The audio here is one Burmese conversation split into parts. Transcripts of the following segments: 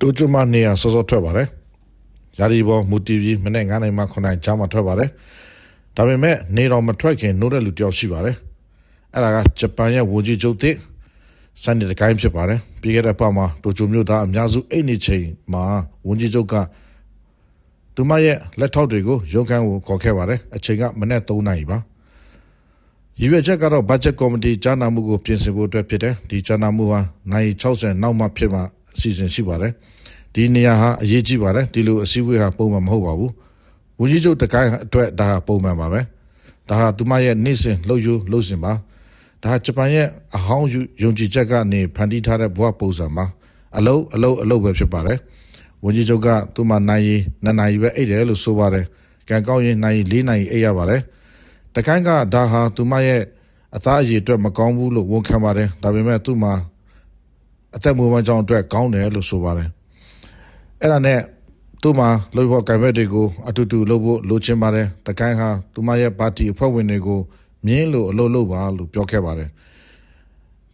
တိုကျိုမှနေရစောစောထွက်ပါတယ်ရာဒီဘောမူတီဗီမနေ့9နိုင်မှ9နိုင်ကြားမှထွက်ပါတယ်ဒါပေမဲ့နေတော်မထွက်ခင်နိုးတဲ့လူတယောက်ရှိပါတယ်အဲ့ဒါကဂျပန်ရဲ့ဝူဂျီကျုပ်တစ်စန်ဒီတကိုင်းဖြစ်ပါတယ်ပြီးခဲ့တဲ့ပတ်မှာတိုကျိုမြို့သားအများစုအိတ်နေချိန်မှာဝူဂျီကျုပ်ကသူမရဲ့လက်ထောက်တွေကိုရုံခန်းကိုခေါ်ခဲ့ပါတယ်အချိန်ကမနေ့3နာရီပါရည်ရွယ်ချက်ကတော့ budget committee ကြားနာမှုကိုပြင်ဆင်ဖို့အတွက်ဖြစ်တယ်ဒီကြားနာမှုဟာနိုင်60နောက်မှဖြစ်မှ အစီအစဉ်ရှိပါတယ်ဒီနေရာဟာအရေးကြီးပါတယ်ဒီလိုအစည်းအဝေးဟာပုံမှန်မဟုတ်ပါဘူးဝန်ကြီးချုပ်တကိုင်းအတွက်ဒါဟာပုံမှန်ပါပဲဒါဟာသူမရဲ့နေ့စဉ်လှုပ်ယူလှုပ်ရှင်ပါဒါဟာဂျပန်ရဲ့အဟောင်းယုံကြည်ချက်ကနေဖန်တီးထားတဲ့ဘဝပုံစံပါအလုံးအလုံးအလုံးပဲဖြစ်ပါတယ်ဝန်ကြီးချုပ်ကသူမနိုင်ရီနှစ်နာရီပဲအိတ်တယ်လို့ဆိုပါတယ်ကံကောင်းရင်နိုင်ရီ၄နာရီအိတ်ရပါတယ်တကိုင်းကဒါဟာသူမရဲ့အသားအရည်အတွက်မကောင်းဘူးလို့ဝန်ခံပါတယ်ဒါပေမဲ့သူ့မှာ အသက်မွေးဝမ်းကြောင်းအတွက်ကောင်းတယ်လို့ဆိုပါတယ်အဲ့ဒါနဲ့သူ့မှာလှုပ်ဖို့ကံဘက်တွေကိုအတူတူလှုပ်ဖို့လိုချင်ပါတယ်တကိုင်းဟာသူမရဲ့ပါတီအဖွဲ့ဝင်တွေကိုမြင်းလို့အလုပ်လုပ်ပါလို့ပြောခဲ့ပါတယ်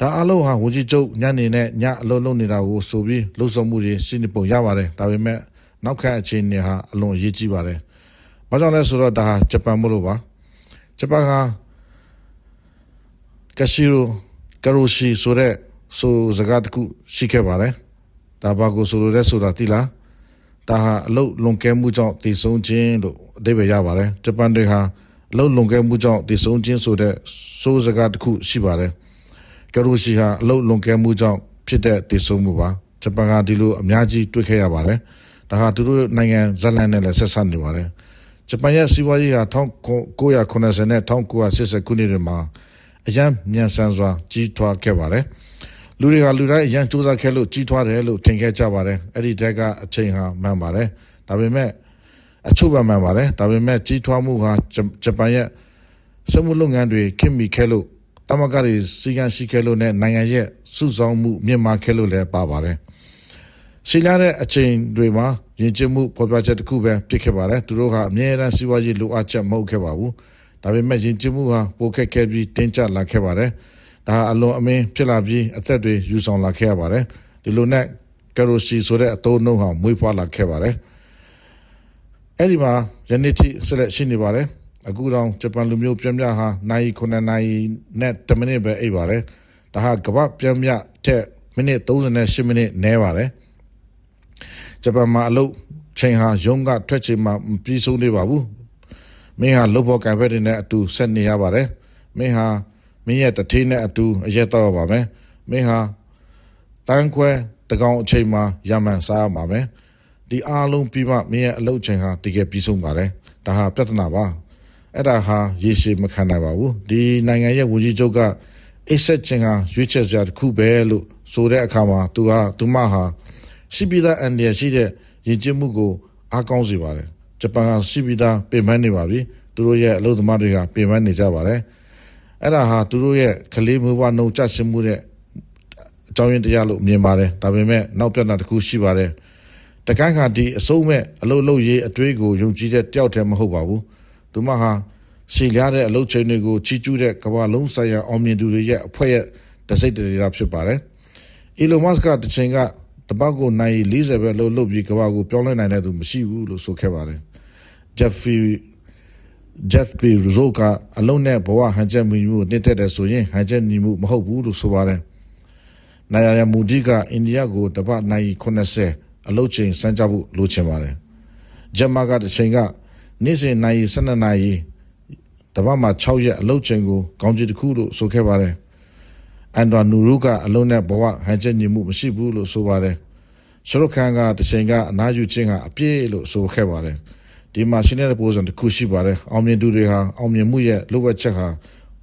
ဒါအလုံးဟာဝန်ကြီးချုပ်ညနေနဲ့ညအလုံးလုံးနေတာကိုဆိုပြီးလှုပ်ဆောင်မှုတွေရှိနေပုံရပါတယ်ဒါပေမဲ့နောက်ခန့်အခြေအနေဟာအလွန်အရေးကြီးပါတယ်ဘာကြောင့်လဲဆိုတော့ဒါဟာဂျပန်မို့လို့ပါဂျပန်ဟာကရှိရိုကရိုရှိဆိုတဲ့ ဆိုစကားတစ်ခုရှိခဲ့ပါတယ်ဒါဘာကိုဆိုလိုလဲဆိုတာသိလားဒါဟာအလုတ်လွန်ကဲမှုကြောင့်တည်ဆုံးခြင်းလို့အဓိပ္ပာယ်ရပါတယ်ဂျပန်တွေဟာအလုတ်လွန်ကဲမှုကြောင့်တည်ဆုံးခြင်းဆိုတဲ့ဆိုစကားတစ်ခုရှိပါတယ်ကရိုရှိဟာအလုတ်လွန်ကဲမှုကြောင့်ဖြစ်တဲ့တည်ဆုံးမှုပါဂျပန်ကဒီလိုအများကြီးတွေ့ခဲ့ရပါတယ်ဒါဟာသူတို့နိုင်ငံဇလန်နဲ့လည်းဆက်ဆက်နေပါတယ်ဂျပန်ရဲ့စီးပွားရေးဟာ1990နဲ့1980ခုနှစ်တွေမှာအရန်မြန်ဆန်စွာကြီးထွားခဲ့ပါတယ်။ လူတွေကလူတိုင်းအရန်စူးစမ်းခဲ့လို့ကြီးထွားတယ်လို့ထင်ခဲ့ကြပါတယ်။အဲ့ဒီတက်ကအချိန်ဟာမှန်ပါတယ်။ဒါပေမဲ့အချို့ပဲမှန်ပါတယ်။ဒါပေမဲ့ကြီးထွားမှုဟာဂျပန်ရဲ့စက်မှုလုပ်ငန်းတွေခင်မိခဲ့လို့တမကတွေစီကံရှိခဲ့လို့နဲ့နိုင်ငံရဲ့စုဆောင်မှုမြင့်မားခဲ့လို့လည်းပါပါတယ်။ရှိလာတဲ့အချိန်တွေမှာယဉ်ကျေးမှုပေါ်ပြချက်တစ်ခုပဲဖြစ်ခဲ့ပါတယ်။သူတို့ကအမြဲတမ်းစီးပွားရေးလိုအပ်ချက်မဟုတ်ခဲ့ပါဘူး။ဒါပေမဲ့ယဉ်ကျေးမှုဟာပိုခက်ခဲပြီးတင်းကျပ်လာခဲ့ပါတယ်။ ဒါဟာအလွန်အမင်းဖြစ်လာပြီးအသက်တွေယူဆောင်လာခဲ့ရပါတယ်။ဒီလိုနဲ့ကရိုစီဆိုတဲ့အသုံးနှုန်းဟာမွေးဖွားလာခဲ့ပါတယ်။အဲ့ဒီမှာယနေ့ထိဆက်လက်ရှိနေပါတယ်။အခုတော့ဂျပန်လူမျိုးပြင်းပြဟာနိုင်9နိုင်နဲ့10မိနစ်ပဲအိပ်ပါတယ်။ဒါဟာကမ္ဘာပြင်းပြတဲ့မိနစ်38မိနစ်နဲပါတယ်။ဂျပန်မှာအလုပ်ချိန်ဟာရုံးကထွက်ချိန်မှာမပြီးဆုံးသေးပါဘူးမင်းဟာလှုပ်ဖို့ကံဖက်တွေနဲ့အတူဆက်နေရပါတယ်မင်းဟာ မင်းရဲ့တထေးနဲ့အတူအရက်တော့ပါမယ်မင်းဟာတန်းခွဲတကောင်အချိန်မှာရမှန်စားရပါမယ်ဒီအားလုံးပြီးမှမင်းရဲ့အလုပ်ချိန်ဟာတကယ်ပြီးဆုံးပါတယ်ဒါဟာပြဿနာပါအဲ့ဒါဟာရေရှည်မခံနိုင်ပါဘူးဒီနိုင်ငံရဲ့ဝန်ကြီးချုပ်ကအိတ်ဆက်ချင်းဟာရွေးချယ်စရာတစ်ခုပဲလို့ဆိုတဲ့အခါမှာသူဟာသူမဟာရှိပြီးသားအန်ဒီရရှိတဲ့ရည်ကျမှုကိုအားကောင်းစေပါတယ်ဂျပန်ကရှိပြီးသားပြင်ပန်းနေပါပြီသူတို့ရဲ့အလုပ်သမားတွေကပြင်ပန်းနေကြပါတယ် အဲ့ဒါဟာသူတို့ရဲ့ကလေးမျိုးဘနှုံကြဆင်းမှုတဲ့အကြောင်းရင်းတရားလို့မြင်ပါတယ်ဒါပေမဲ့နောက်ပြဿနာတစ်ခုရှိပါတယ်တကိုင်းခါဒီအစုံမဲ့အလုပ်လုပ်ရေးအတွေးကိုယုံကြည်တဲ့တယောက်တည်းမဟုတ်ပါဘူးသူမဟာရှည်လျားတဲ့အလုပ်ချိန်တွေကိုချီးကျူးတဲ့ကမ္ဘာလုံးဆိုင်ရာအောင်မြင်သူတွေရဲ့အဖွဲ့ရဲ့တစိတ်တရေတာဖြစ်ပါတယ်အီလိုမတ်စ်ကတစ်ချိန်ကတပတ်ကိုနိုင်40ပဲလို့လုပ်ပြီးကဘာကိုပြောင်းလဲနိုင်တဲ့သူမရှိဘူးလို့ဆိုခဲ့ပါတယ်။ Jeffrey Jeff P. Rizzo ကအလုံးနဲ့ဘဝဟန်ချက်မှုကိုနှိမ့်သက်တယ်ဆိုရင်ဟန်ချက်ညီမှုမဟုတ်ဘူးလို့ဆိုပါတယ်။နိုင်ရမူဒီကအိန္ဒိယကိုတပတ်နိုင်80အလုပ်ချိန်စမ်းကြဖို့လိုချင်ပါတယ်။ဂျမကတစ်ချိန်ကနေ့စဉ်နိုင်12နိုင်တပတ်မှာ6ရက်အလုပ်ချိန်ကိုကောင်းကြီးတစ်ခုလို့ဆိုခဲ့ပါတယ်။အန်ဒရာနူရူကအလုံးနဲ့ဘဝဟန်ချက်ညီမှုမရှိဘူးလို့ဆိုပါတယ်ရှရုခန်ကတချိန်ကအနာယူခြင်းကအပြည့်လို့ဆိုခဲ့ပါတယ် ဒီမှာရှင်းတဲ့ပုံစံတစ်ခုရှိပါတယ်အောင်မြင်သူတွေဟာအောင်မြင်မှုရဲ့လိုအပ်ချက်ဟာ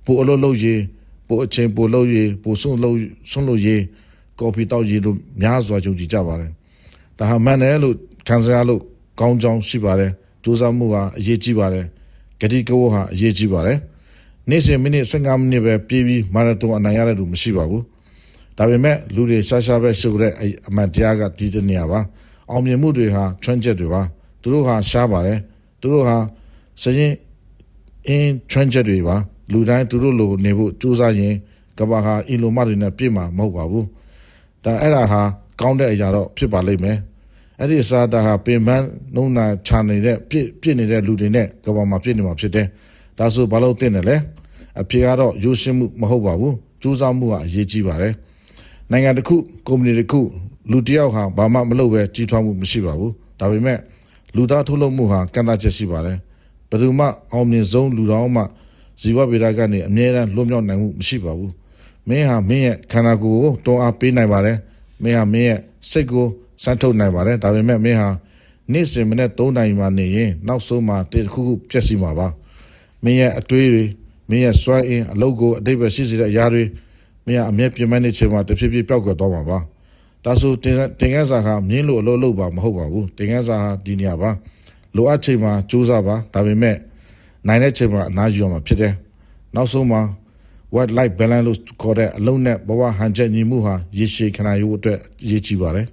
ပိုအလုပ်လုပ်ရေးပိုအချိန်ပိုလုပ်ရေးပိုဆုံးလုပ်ဆုံးလုပ်ရေးကော်ဖီတောက်ရေးလို့များစွာယုံကြည်ကြပါတယ်ဒါဟာမှန်တယ်လို့ခံစားရလို့ကောင်းကြောင်းရှိပါတယ်စူးစမ်းမှုဟာအရေးကြီးပါတယ်ဂတိကဝဟာအရေးကြီးပါတယ်နေ့စဉ်မိနစ်15မိနစ်ပဲပြေးပြီးမာရသွန်အနိုင်ရတဲ့လူမရှိပါဘူးဒါပေမဲ့လူတွေရှားရှားပဲရှိတဲ့အမှန်တရားကဒီတနေရာပါအောင်မြင်မှုတွေဟာချွမ်းချက်တွေပါ သူတို့ဟာရှားပါတယ်သူတို့ဟာစရင်အင်းချွမ်းချက်တွေပါလူတိုင်းသူတို့လိုနေဖို့စူးစမ်းရင်ကဘာဟာအီလိုမတွေနဲ့ပြည့်မှာမဟုတ်ပါဘူးဒါအဲ့ဒါဟာကောင်းတဲ့အရာတော့ဖြစ်ပါလိမ့်မယ်အဲ့ဒီအစားတာဟာပင်ပန်းနှုံနာချနေတဲ့ပြစ်ပြစ်နေတဲ့လူတွေနဲ့ကမ္ဘာမှာပြစ်နေမှာဖြစ်တယ်ဒါဆိုဘာလို့တင်တယ်လဲအဖြေကတော့ရိုးရှင်းမှုမဟုတ်ပါဘူးစူးစမ်းမှုဟာအရေးကြီးပါတယ်နိုင်ငံတစ်ခုကုမ္ပဏီတစ်ခုလူတစ်ယောက်ဟာဘာမှမလုပ်ပဲကြီးထွားမှုမရှိပါဘူးဒါပေမဲ့ လူသားထုတ်လုပ်မှုဟာကန့်သတ်ချက်ရှိပါတယ်ဘယ်သူမှအောင်မြင်ဆုံးလူတော်မှဇီဝဗေဒကနေအမြဲတမ်းလွတ်မြောက်နိုင်မှုမရှိပါဘူးမင်းဟာမင်းရဲ့ခန္ဓာကိုယ်ကိုတွန်းအားပေးနိုင်ပါတယ်မင်းဟာမင်းရဲ့စိတ်ကိုစမ်းထုတ်နိုင်ပါတယ်ဒါပေမဲ့မင်းဟာနေ့စဉ်မနေ့3နာရီမှနေရင်နောက်ဆုံးမှတစ်ခုခုပြည့်စုံမှာပါမင်းရဲ့အတွေးတွေမင်းရဲ့စွမ်းအင်အလုပ်ကိုအတိတ်ပဲရှိစေတဲ့အရာတွေမင်းဟာအမျက်ပြင်းမဲ့နေချိန်မှာတစ်ဖြည်းဖြည်းပျောက်ကွယ်သွားမှာပါ ဒါဆိုတင်တင်ငန်းစာဟာမြင်းလို့အလုပ်လုပ်ပါမဟုတ်ပါဘူးတင်ငန်းစာဟာဒီနေရာပါလိုအပ်ချိန်မှာစူးစမ်းပါဒါပေမဲ့နိုင်တဲ့ချိန်မှာအနားယူရမှာဖြစ်တယ်နောက်ဆုံးမှာ work life balance လို့ခေါ်တဲ့အလုံးနဲ့ဘဝဟန်ချက်ညီမှုဟာရေရှည်ခဏရိုးအတွက်အရေးကြီးပါတယ်